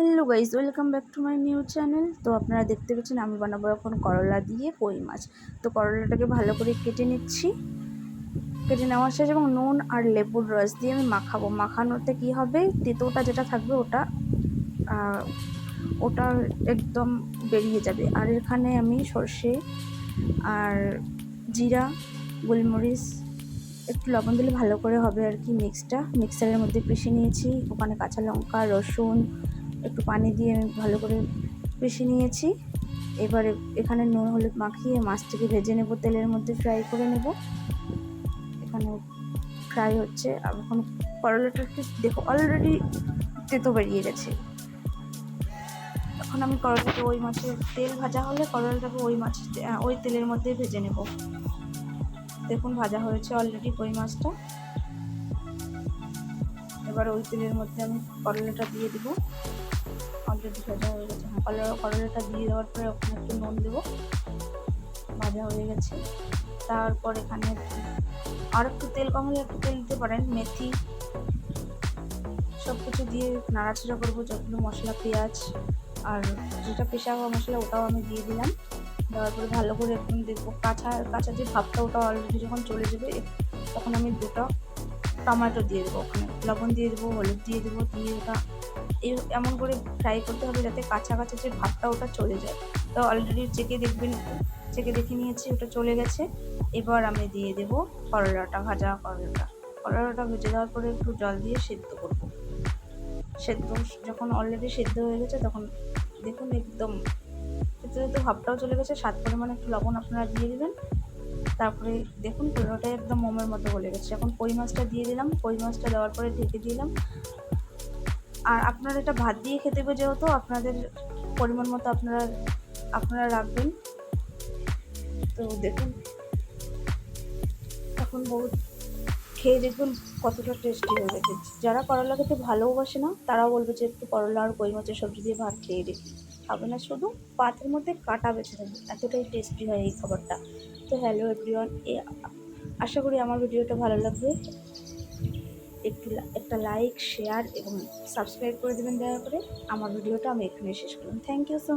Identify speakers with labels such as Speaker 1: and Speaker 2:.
Speaker 1: Hello guys welcome back to my new channel তো আপনারা দেখতে পাচ্ছেন, আমি বানাবো এখন করলা দিয়ে কই মাছ। তো করলাটাকে ভালো করে কেটে নিচ্ছি। কেটে নেওয়ার শেষ এবং নুন আর লেবুর রস দিয়ে আমি মাখাবো। মাখানোতে কি হবে? তেতোটা যেটা থাকবে ওটা ওটা একদম বেরিয়ে যাবে। আর এখানে আমি সর্ষে আর জিরা, গোলমরিচ, একটু লবণ দিলে ভালো করে হবে আর কি মিক্সটা মিক্সারের মধ্যে পিষে নিয়েছি। ওখানে কাঁচা লঙ্কা, রসুন একটু পানি দিয়ে আমি ভালো করে পিষে নিয়েছি। এবারে এখানে নুন, হলুদ মাখিয়ে মাছটাকে ভেজে নেব, তেলের মধ্যে ফ্রাই করে নেব। এখানে ফ্রাই হচ্ছে। আর এখন করলাটাকে দেখো অলরেডি তেতো বেরিয়ে গেছে। এখন আমি করলাটাকে ওই মাছের তেল ভাজা হলে করলাটাকে ওই মাছ ওই তেলের মধ্যে ভেজে নেব। দেখুন, ভাজা হয়েছে অলরেডি কই মাছটা। এবার ওই তেলের মধ্যে আমি করলাটা দিয়ে দিব। অলরেডি ভাজা হয়ে গেছে। হ্যাঁ করলা করলাটা দিয়ে দেওয়ার পরে ওখানে একটু নুন দেবো। ভাজা হয়ে গেছে। তারপর এখানে আর একটু তেল কম হলে একটু তেল দিতে পারেন। মেথি সব কিছু দিয়ে নাড়াচাড়া করব, যতগুলো মশলা, পেঁয়াজ আর যেটা পেশা হওয়া মশলা ওটাও আমি দিয়ে দিলাম। দেওয়ার পরে ভালো করে একদম দেখব। কাঁচা কাঁচা যে ভাবটা ওটা অলরেডি যখন চলে যাবে, তখন আমি দুটো টমেটো দিয়ে দেবো। ওখানে লবণ দিয়ে দেবো, হলুদ দিয়ে দেবো, দিয়ে ওটা এমন করে ফ্রাই করতে হবে যাতে কাঁচা কাঁচা যে ভাবটা ওটা চলে যায়। তো অলরেডি চেকে দেখবেন চেকে দেখে নিয়েছি, ওটা চলে গেছে। এবার আমি দিয়ে দেবো করলাটা, ভাজা করলাটা। করলাটা ভেজে দেওয়ার পরে একটু জল দিয়ে সেদ্ধ করব। সেদ্ধ যখন অলরেডি সেদ্ধ হয়ে গেছে, তখন দেখুন একদম এতে তো ভাবটাও চলে গেছে, স্বাদ পরিমাণে একটু লবণ আপনারা দিয়ে দেবেন। তারপরে দেখুন পুরোটাই একদম মোমের মতো গলে গেছে। এখন কই মাছটা দিয়ে দিলাম, কই মাছটা দেওয়ার পরে ঢেকে দিলাম। আর আপনারা এটা ভাত দিয়ে খেতে হবে যেহেতু, আপনাদের পরিমাণ মতো আপনারা আপনারা রাখবেন। তো দেখুন, এখন বহুত খেয়ে দেখবেন কতটা টেস্টি হয়ে গেছে। যারা করলা খেতে ভালোবাসে না, তারাও বলবে যে একটু করলা আর কই মাছের সবজি দিয়ে ভাত খেয়ে দেখি। খাবে না শুধু পাতের মধ্যে কাটা বেছে দেবে এতটাই টেস্টি হয় এই খাবারটা। তো হ্যালো এভরিওয়ান এ আশা করি আমার ভিডিওটা ভালো লাগবে। একটু একটা লাইক শেয়ার এবং সাবস্ক্রাইব করে দেবেন দয়া করে। আমার ভিডিওটা আমি এখানে শেষ করলাম। Thank you so